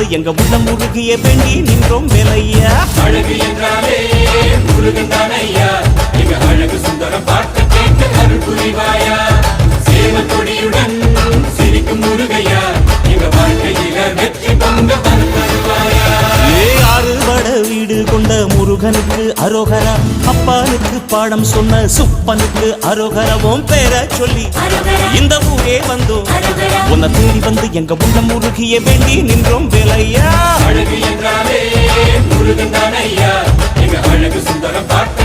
வந்து எங்க உள்ளம் உருகிய வேண்டி நின்றோம் வேலையா? அழகு என்றாலே முருகன் தானையா? மிக அழகு சுந்தரம் பார்த்து கேட்டு அருள் புரிவாயா? சேவல் கொடியுடன் சிரிக்கும் முருகையா? எங்க வாழ்க்கையில வெற்றி பொங்க வீடு கொண்ட முருகனுக்கு அரோகரா. அப்பானுக்கு பாடம் சொன்ன சுப்பனுக்கு அரோகரவும் பேர சொல்லி இந்த ஊரே வந்தோம். உன்னை தேடி வந்து எங்க உள்ள முருகிய வேண்டி நின்றோம் வேலையா? அழகு என்றாலே முருகன் தானையா அழகு சுந்தரம் பார்க்க